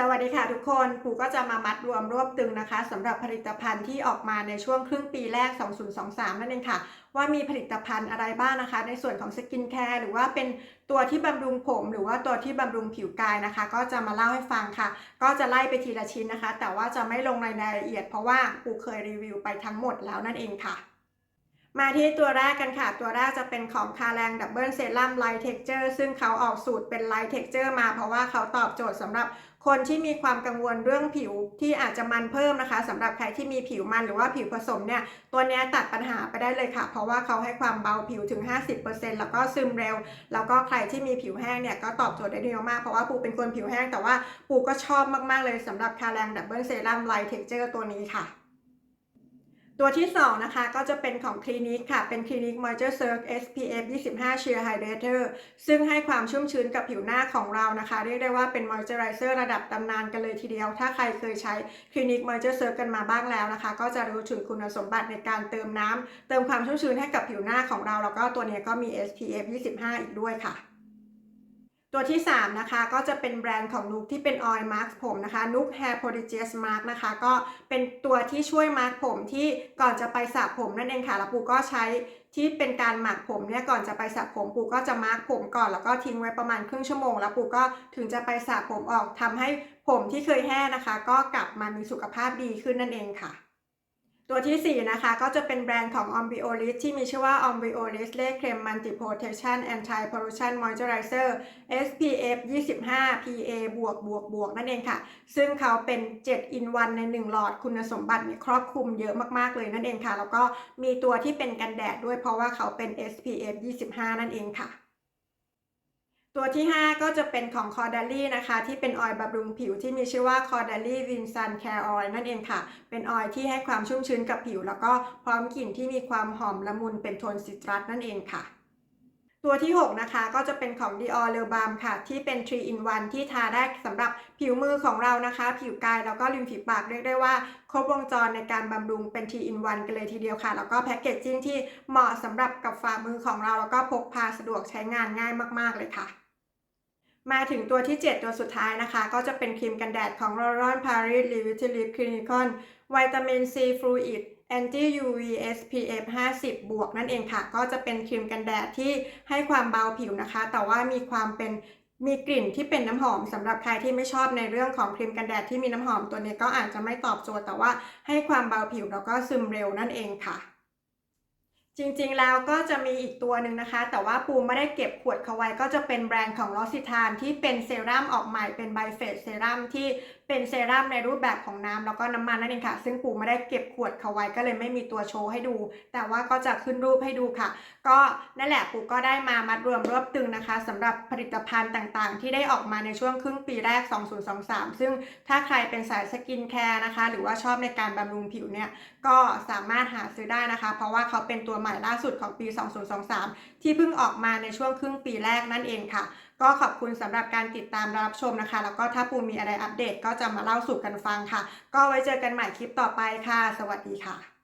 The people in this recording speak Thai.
สวัสดีค่ะทุกคนปูก็จะมามัดรวมรวบตึงนะคะสำหรับผลิตภัณฑ์ที่ออกมาในช่วงครึ่งปีแรก 2023 นั่นเองค่ะ ว่ามีผลิตภัณฑ์อะไรบ้างนะคะ ในส่วนของสกินแคร์หรือว่าเป็นตัวที่บำรุงผม หรือว่าตัวที่บำรุงผิวกายนะคะ ก็จะมาเล่าให้ฟังค่ะ ก็จะไล่ไปทีละชิ้นนะคะ แต่ว่าจะไม่ลงในรายละเอียดเพราะว่าปูเคยรีวิวไปทั้งหมดแล้วนั่นเองค่ะมาที่ตัวแรกกันค่ะ ตัวแรกจะเป็นของคาแรงดับเบิลเซรั่มไลท์เท็กเจอร์ซึ่งเขาออกสูตรเป็นไลท์เท็กเจอร์มาเพราะว่าเขาตอบโจทย์สำหรับ คนที่มีความกังวลเรื่องผิวที่อาจจะมันเพิ่มนะคะสำหรับใครที่มีผิวมันหรือว่าผิวผสมเนี่ยตัวนี้ตัดปัญหาไปได้เลยค่ะ เพราะว่าเขาให้ความเบาผิวถึง 50%แล้วก็ซึมเร็ว แล้วก็ใครที่มีผิวแห้งเนี่ยก็ตอบโจทย์ได้ดีมากเพราะว่าปูเป็นคนผิวแห้งแต่ว่าปูก็ชอบมากๆเลยสำหรับคาแรงดับเบิลเซรั่มไลท์เท็กเจอร์ตัวนี้ค่ะ ตัวที่ 2 นะคะ ก็จะเป็นของคลินิกค่ะ เป็นคลินิก Moisture Surge SPF 25 Sheer Hydrator ซึ่งให้ความชุ่มชื้นกับผิวหน้าของเรานะคะ เรียกได้ว่าเป็น Moisturizer ระดับตำนานกันเลยทีเดียว ถ้าใครเคยใช้คลินิก Moisture Surge กันมาบ้างแล้วนะคะ ก็จะรู้ถึงคุณสมบัติในการเติมน้ำเติมความชุ่มชื้นให้กับผิวหน้าของเรา แล้วก็ตัวนี้ก็มี SPF 25 อีกด้วยค่ะ ตัวที่ 3 นะคะ ก็จะเป็นแบรนด์ของนุกที่เป็นออยล์มาร์กผมนะคะนุก Hair Prodigious Mask นะคะ ก็เป็นตัวที่ช่วยมาร์กผมที่ก่อนจะไปสระผมนั่นเองค่ะแล้วปูก็ใช้ที่เป็นการหมักผมเนี่ยก่อนจะไปสระผมปูก็จะมาร์กผมก่อนแล้วก็ทิ้งไว้ประมาณครึ่งชั่วโมง แล้วปูก็ถึงจะไปสระผมออกทำให้ผมที่เคยแห้งนะคะ ก็กลับมามีสุขภาพดีขึ้นนั่นเองค่ะ ตัวที่ 4 นะคะ ก็จะเป็นแบรนด์ของ o m b i o l i s ที่มีชื่อว่า o m b i o l i s เลขเคลม Multi Protection Anti Pollution Moisturizer SPF 25 PA บวกบวกบวกนั่นเองค่ะ ซึ่งเขาเป็น 7 in 1 ใน 1 หลอดคุณสมบัติเนี่ยครอบคลุมเยอะมาก ๆ เลยนั่นเองค่ะ แล้วก็มีตัวที่เป็นกันแดดด้วยเพราะว่าเขาเป็น SPF 25 นั่นเองค่ะ ตัวที่ 5 ก็จะเป็นของ c a u d a l y นะคะ ที่เป็นออยล์บำรุงผิวที่มีชื่อว่า c a u d a l y Win Sun Care Oil นั่นเองค่ะ เป็นออยล์ที่ให้ความชุ่มชื้นกับผิว แล้วก็พร้อมกลิ่นที่มีความหอมละมุนเป็นโทนซิตรัสนั่นเองค่ะตัวที่ 6 นะคะ ก็จะเป็นของ Dior Le Balm ค่ะ ที่เป็น 3 in 1 ที่ทาได้สำหรับผิวมือของเรานะคะ ผิวกายแล้วก็ริมฝีปากเรียกได้ว่า ครบวงจรในการบำรุงเป็น 3 in 1 กันเลยทีเดียวค่ะ แล้วก็แพ็กเกจจิ้งที่เหมาะสำหรับกับฝ่ามือของเรา แล้วก็พกพาสะดวกใช้งานง่ายมาก ๆ เลยค่ะ มาถึงตัวที่ 7 ตัวสุดท้ายนะคะ ก็จะเป็นครีมกันแดดของ L'Oréal Paris Revitalift Clinical วิตามิน C Fluid Anti UV SPF 50 บวกนั่นเองค่ะ ก็จะเป็นครีมกันแดดที่ให้ความเบาผิวนะคะ แต่ว่ามีความเป็นมีกลิ่นที่เป็นน้ำหอมสำหรับใครที่ไม่ชอบในเรื่องของครีมกันแดดที่มีน้ำหอมตัวนี้ก็อาจจะไม่ตอบโจทย์แต่ว่าให้ความเบาผิวแล้วก็ซึมเร็วนั่นเองค่ะ จริงๆ แล้วก็จะมีอีกตัวหนึ่งนะคะ แต่ว่าปูไม่ได้เก็บขวดเขาไว้ก็จะเป็นแบรนด์ของลอสิทานที่เป็นเซรั่มออกใหม่เป็นไบเฟสเซรั่มที่ เป็นเซรั่มในรูปแบบของน้ำแล้วก็น้ำมันนั่นเองค่ะ ซึ่งปูไม่ได้เก็บขวดเขาไว้ก็เลยไม่มีตัวโชว์ให้ดู แต่ว่าก็จะขึ้นรูปให้ดูค่ะ ก็นั่นแหละปูก็ได้มามัดรวมรวบตึงนะคะสำหรับผลิตภัณฑ์ต่างๆ ที่ได้ออกมาในช่วงครึ่งปีแรก 2023 ซึ่งถ้าใครเป็นสายสกินแคร์นะคะ หรือว่าชอบในการบำรุงผิวเนี่ยก็สามารถหาซื้อได้นะคะ เพราะว่าเขาเป็นตัวใหม่ล่าสุดของปี 2023 ที่เพิ่งออกมาในช่วงครึ่งปีแรกนั่นเองค่ะก็ขอบคุณสำหรับการติดตามรับชมนะคะ แล้วก็ถ้าปูมีอะไรอัปเดตก็จะมาเล่าสู่กันฟังค่ะ ก็ไว้เจอกันใหม่คลิปต่อไปค่ะ สวัสดีค่ะ